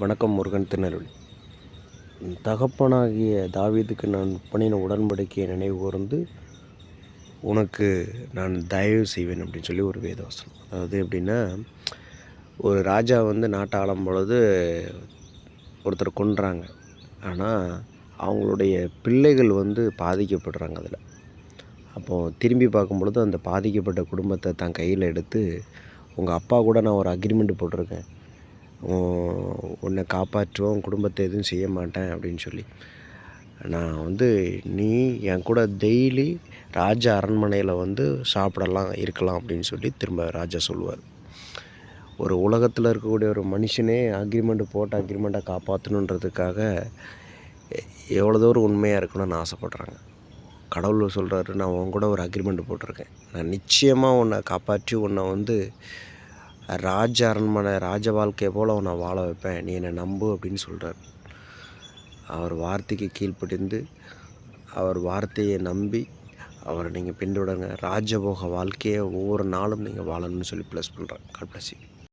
வணக்கம் முருகன் திருநெல்வேலி. தகப்பனாகிய தாவீதுக்கு நான் பண்ணின உடன்படிக்கையை நினைவு கூர்ந்து உனக்கு நான் தயவு செய்வேன் அப்படின்னு சொல்லி ஒரு வேதவசனம். அதாவது எப்படின்னா ஒரு ராஜா வந்து நாட்டை ஆளும் பொழுது ஒருத்தர் கொன்றாங்க. ஆனால் அவங்களுடைய பிள்ளைகள் வந்து பாதிக்கப்படுறாங்க அதில். அப்போது திரும்பி பார்க்கும் பொழுது அந்த பாதிக்கப்பட்ட குடும்பத்தை தான் கையில் எடுத்து உங்கள் அப்பா கூட நான் ஒரு அக்ரிமெண்ட் போட்டிருக்கேன். உன்னை காப்பாற்றுவோம் உன் குடும்பத்தை எதுவும் செய்ய மாட்டேன் அப்படின்னு சொல்லி. நான் வந்து நீ என் கூட டெய்லி ராஜா அரண்மனையில் வந்து சாப்பிடலாம் இருக்கலாம் அப்படின்னு சொல்லி திரும்ப ராஜா சொல்லுவார். ஒரு உலகத்தில் இருக்கக்கூடிய ஒரு மனுஷனே அக்ரிமெண்ட்டு போட்ட அக்ரிமெண்ட்டை காப்பாற்றணுன்றதுக்காக எவ்வளோ தூரம் உண்மையாக இருக்கணும்னு ஆசைப்பட்றாங்க. கடவுள் சொல்கிறாரு நான் உன் கூட ஒரு அக்ரிமெண்ட் போட்டிருக்கேன். நான் நிச்சயமாக உன்னை காப்பாற்றி உன்னை வந்து ராஜ அரண்மனை ராஜ வாழ்க்கையை போல் உன்னை வாழ வைப்பேன். நீ என்னை நம்பு அப்படின்னு சொல்கிறார் அவர் வார்த்தைக்கு கீழ்ப்படிந்து அவர் வார்த்தையை நம்பி அவரை நீங்கள் பின்தொடருங்க. ராஜபோக வாழ்க்கையை ஒவ்வொரு நாளும் நீங்கள் வாழணும்னு சொல்லி ப்ளஸ் பண்ணுறேன் காட் bless